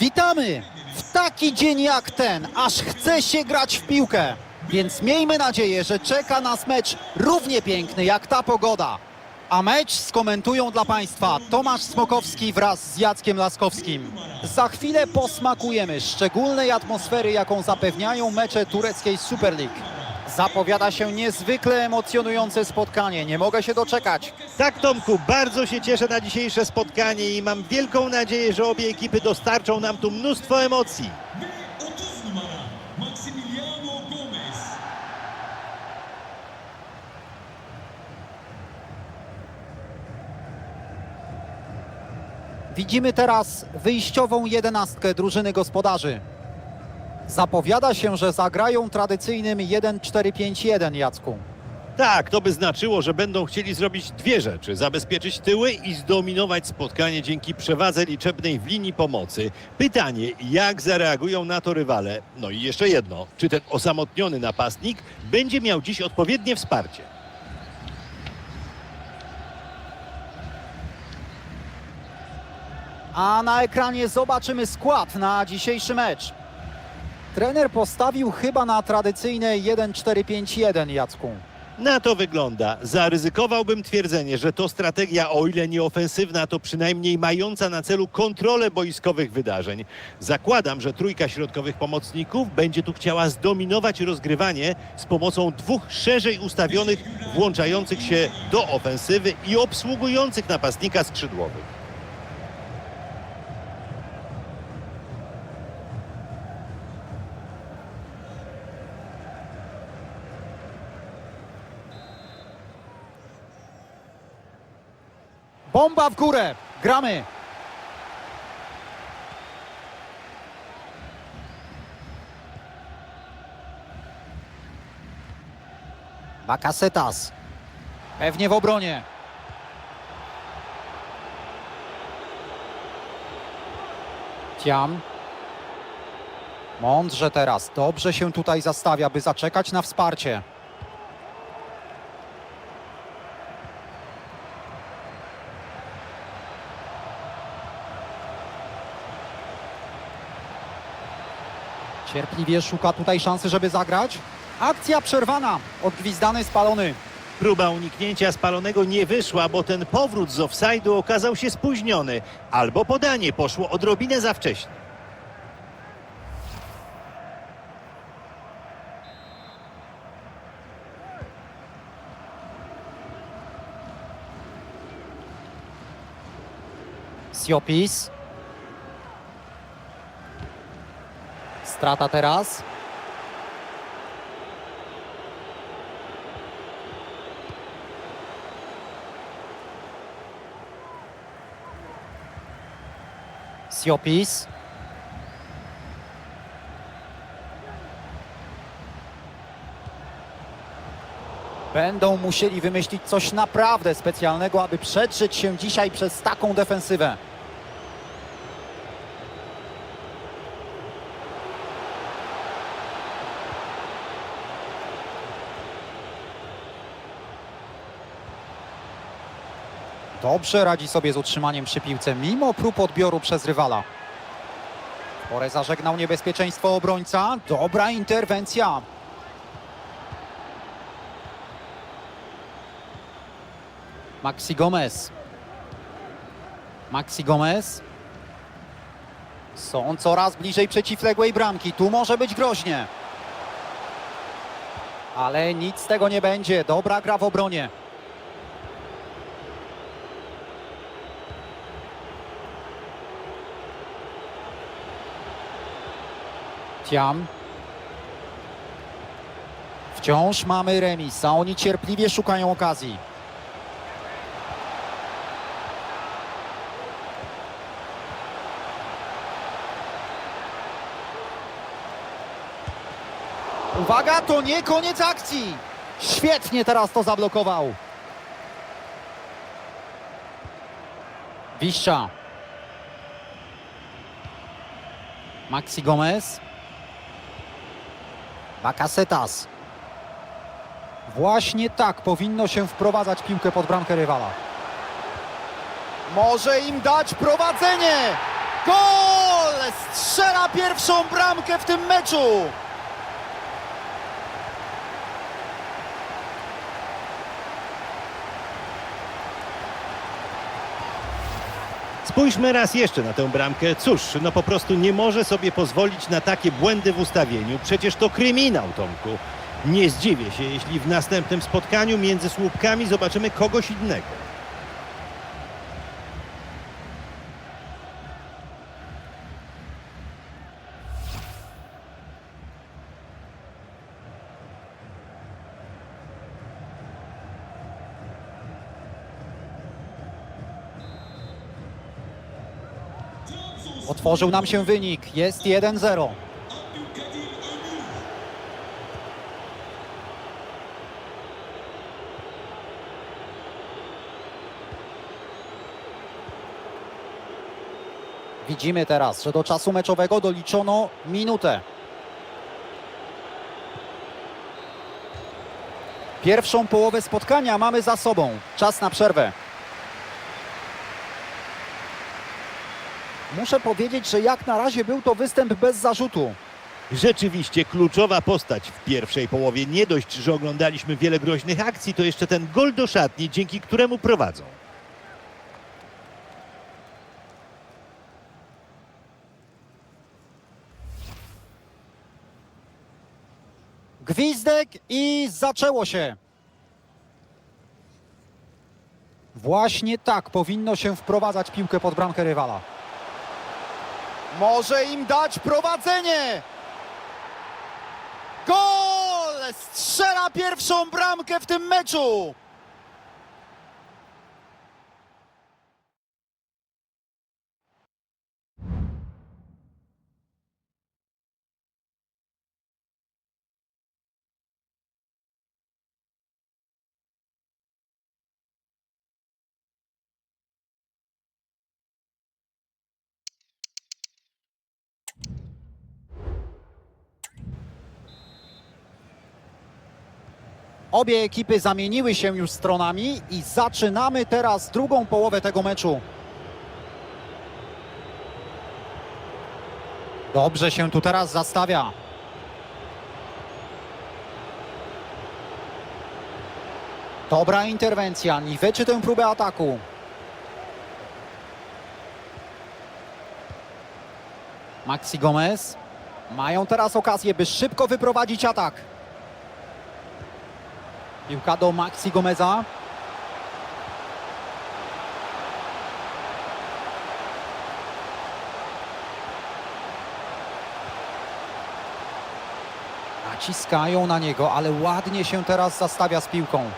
Witamy! W taki dzień jak ten, aż chce się grać w piłkę. Więc miejmy nadzieję, że czeka nas mecz równie piękny jak ta pogoda. A mecz skomentują dla Państwa Tomasz Smokowski wraz z Jackiem Laskowskim. Za chwilę posmakujemy szczególnej atmosfery, jaką zapewniają mecze tureckiej Super League. Zapowiada się niezwykle emocjonujące spotkanie. Nie mogę się doczekać. Tak, Tomku, bardzo się cieszę na dzisiejsze spotkanie i mam wielką nadzieję, że obie ekipy dostarczą nam tu mnóstwo emocji. Widzimy teraz wyjściową jedenastkę drużyny gospodarzy. Zapowiada się, że zagrają tradycyjnym 1-4-5-1, Jacku. Tak, to by znaczyło, że będą chcieli zrobić dwie rzeczy. Zabezpieczyć tyły i zdominować spotkanie dzięki przewadze liczebnej w linii pomocy. Pytanie, jak zareagują na to rywale? No i jeszcze jedno, czy ten osamotniony napastnik będzie miał dziś odpowiednie wsparcie? A na ekranie zobaczymy skład na dzisiejszy mecz. Trener postawił chyba na tradycyjne 1-4-5-1, Jacku. Na to wygląda. Zaryzykowałbym twierdzenie, że to strategia, o ile nie ofensywna, to przynajmniej mająca na celu kontrolę boiskowych wydarzeń. Zakładam, że trójka środkowych pomocników będzie tu chciała zdominować rozgrywanie z pomocą dwóch szerzej ustawionych, włączających się do ofensywy i obsługujących napastnika skrzydłowych. Bomba w górę! Gramy! Bakasetas. Pewnie w obronie. Tiam. Mądrze teraz. Dobrze się tutaj zastawia, by zaczekać na wsparcie. Cierpliwie szuka tutaj szansy, żeby zagrać. Akcja przerwana. Odgwizdany, spalony. Próba uniknięcia spalonego nie wyszła, bo ten powrót z offside'u okazał się spóźniony. Albo podanie poszło odrobinę za wcześnie. Siopis. Strata teraz. Siopis. Będą musieli wymyślić coś naprawdę specjalnego, aby przedrzeć się dzisiaj przez taką defensywę. Dobrze radzi sobie z utrzymaniem przy piłce, mimo prób odbioru przez rywala. W porę zażegnał niebezpieczeństwo obrońca. Dobra interwencja. Maxi Gomez. Maxi Gomez. Są coraz bliżej przeciwległej bramki. Tu może być groźnie. Ale nic z tego nie będzie. Dobra gra w obronie. Wciąż mamy remis, a oni cierpliwie szukają okazji. Uwaga, to nie koniec akcji. Świetnie teraz to zablokował. Wiszcza. Maxi Gomez. Bakasetas. Właśnie tak powinno się wprowadzać piłkę pod bramkę rywala. Może im dać prowadzenie! Gol! Strzela pierwszą bramkę w tym meczu! Spójrzmy raz jeszcze na tę bramkę. Cóż, no po prostu nie może sobie pozwolić na takie błędy w ustawieniu. Przecież to kryminał, Tomku. Nie zdziwię się, jeśli w następnym spotkaniu między słupkami zobaczymy kogoś innego. Otworzył nam się wynik. Jest 1-0. Abdülkadir Ömür. Widzimy teraz, że do czasu meczowego doliczono minutę. Pierwszą połowę spotkania mamy za sobą. Czas na przerwę. Muszę powiedzieć, że jak na razie był to występ bez zarzutu. Rzeczywiście kluczowa postać w pierwszej połowie. Nie dość, że oglądaliśmy wiele groźnych akcji, to jeszcze ten gol do szatni, dzięki któremu prowadzą. Gwizdek i zaczęło się. Właśnie tak powinno się wprowadzać piłkę pod bramkę rywala. Może im dać prowadzenie. Gol! Strzela pierwszą bramkę w tym meczu. Obie ekipy zamieniły się już stronami i zaczynamy teraz drugą połowę tego meczu. Dobrze się tu teraz zastawia. Dobra interwencja, niweczy tę próbę ataku. Maxi Gomez. Mają teraz okazję, by szybko wyprowadzić atak. Piłka do Maxi Gomeza. Naciskają na niego, ale ładnie się teraz zastawia z piłką.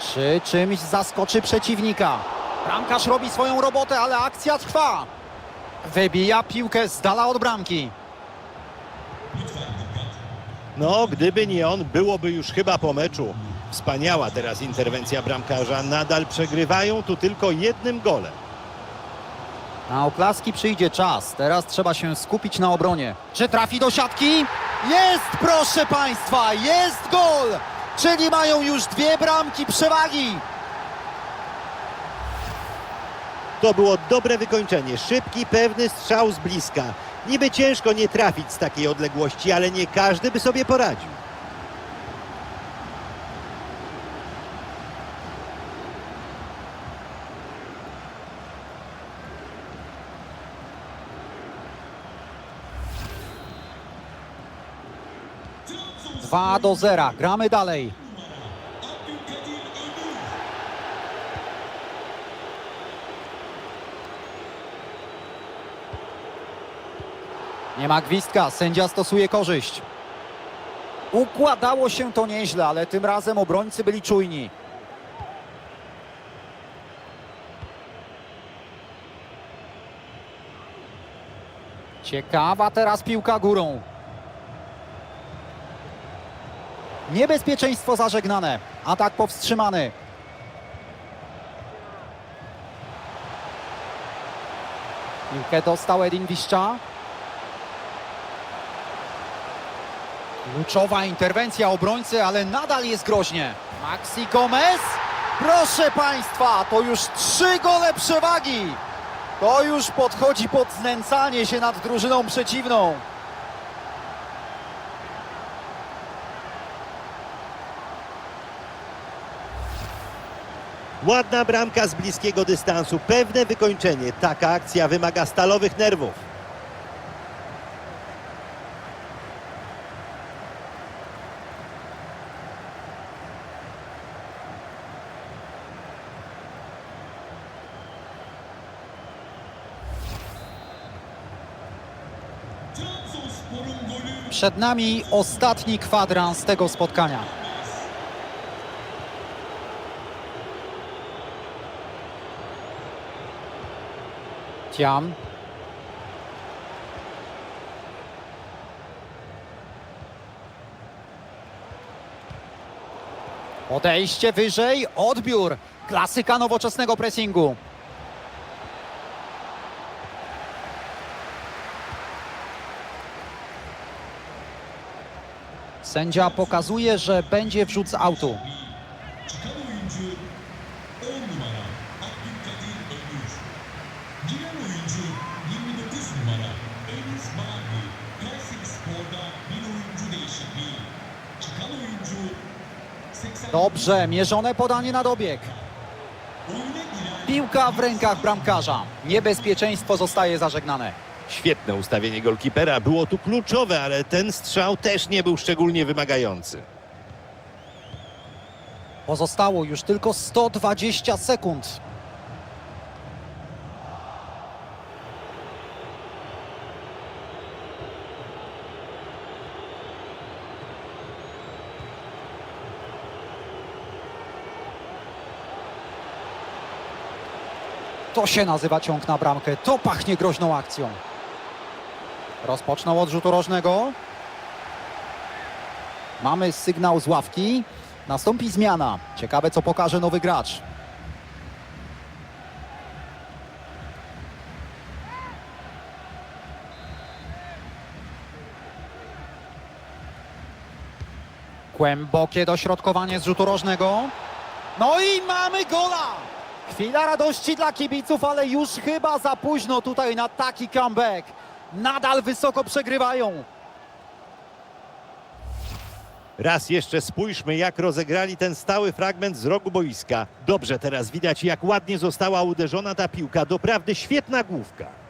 Czy czymś zaskoczy przeciwnika? Bramkarz robi swoją robotę, ale akcja trwa. Wybija piłkę z dala od bramki. No, gdyby nie on, byłoby już chyba po meczu. Wspaniała teraz interwencja bramkarza. Nadal przegrywają tu tylko jednym golem. Na oklaski przyjdzie czas. Teraz trzeba się skupić na obronie. Czy trafi do siatki? Jest, proszę Państwa, jest gol! Czyli mają już dwie bramki przewagi. To było dobre wykończenie. Szybki, pewny strzał z bliska. Niby ciężko nie trafić z takiej odległości, ale nie każdy by sobie poradził. 2 do 0. Gramy dalej. Nie ma gwizdka, sędzia stosuje korzyść. Układało się to nieźle, ale tym razem obrońcy byli czujni. Ciekawa teraz piłka górą. Niebezpieczeństwo zażegnane. Atak powstrzymany. Piłkę dostał Edin Wiszcza. Kluczowa interwencja obrońcy, ale nadal jest groźnie. Maxi Gomez. Proszę Państwa, to już trzy gole przewagi. To już podchodzi pod znęcanie się nad drużyną przeciwną. Ładna bramka z bliskiego dystansu, pewne wykończenie. Taka akcja wymaga stalowych nerwów. Przed nami ostatni kwadrans tego spotkania. Tiam. Odejście wyżej, odbiór. Klasyka nowoczesnego pressingu. Sędzia pokazuje, że będzie wrzut autu. Çıkan oyuncu 10 numara Abdülkadir Ömür. Giren oyuncu 29 numara Enis Bağlı. Kayseri Spor'da bir oyuncu değişikliği. Çıkan oyuncu 80 Dobrze, mierzone podanie na dobieg. Piłka w rękach bramkarza. Niebezpieczeństwo zostaje zażegnane. Świetne ustawienie golkipera, było tu kluczowe, ale ten strzał też nie był szczególnie wymagający. Pozostało już tylko 120 sekund. To się nazywa ciąg na bramkę. To pachnie groźną akcją. Rozpoczną od rzutu rożnego. Mamy sygnał z ławki. Nastąpi zmiana. Ciekawe, co pokaże nowy gracz. Głębokie dośrodkowanie z rzutu rożnego. No i mamy gola! Chwila radości dla kibiców, ale już chyba za późno tutaj na taki comeback. Nadal wysoko przegrywają. Raz jeszcze spójrzmy, jak rozegrali ten stały fragment z rogu boiska. Dobrze teraz widać, jak ładnie została uderzona ta piłka. Doprawdy świetna główka.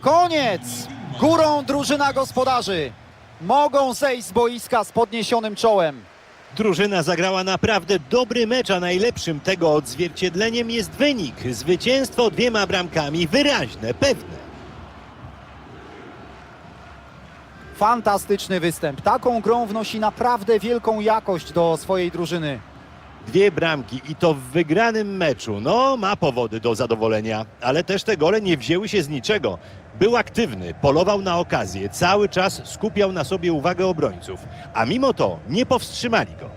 Koniec! Górą drużyna gospodarzy. Mogą zejść z boiska z podniesionym czołem. Drużyna zagrała naprawdę dobry mecz, a najlepszym tego odzwierciedleniem jest wynik. Zwycięstwo dwiema bramkami, wyraźne, pewne. Fantastyczny występ. Taką grą wnosi naprawdę wielką jakość do swojej drużyny. Dwie bramki i to w wygranym meczu. No, ma powody do zadowolenia, ale też te gole nie wzięły się z niczego. Był aktywny, polował na okazję, cały czas skupiał na sobie uwagę obrońców, a mimo to nie powstrzymali go.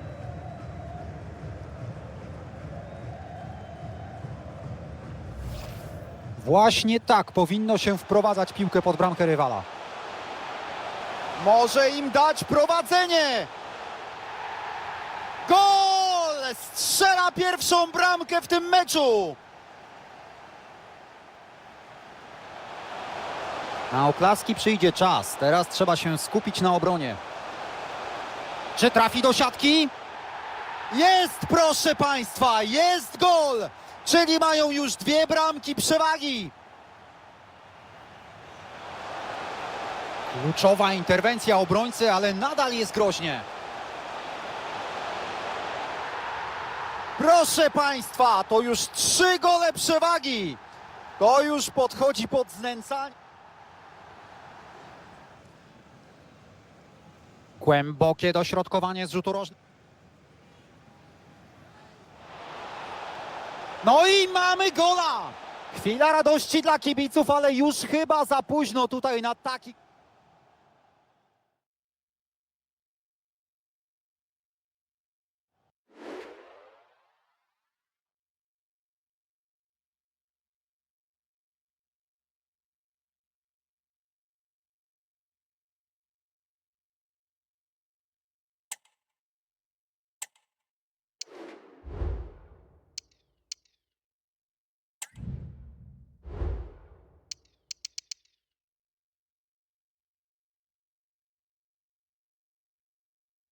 Właśnie tak powinno się wprowadzać piłkę pod bramkę rywala. Może im dać prowadzenie! Gol! Strzela pierwszą bramkę w tym meczu! Na oklaski przyjdzie czas. Teraz trzeba się skupić na obronie. Czy trafi do siatki? Jest, proszę Państwa, jest gol! Czyli mają już dwie bramki przewagi. Kluczowa interwencja obrońcy, ale nadal jest groźnie. Proszę Państwa, to już trzy gole przewagi. To już podchodzi pod znęcanie. Głębokie dośrodkowanie z rzutu rożnego. No i mamy gola! Chwila radości dla kibiców, ale już chyba za późno tutaj na taki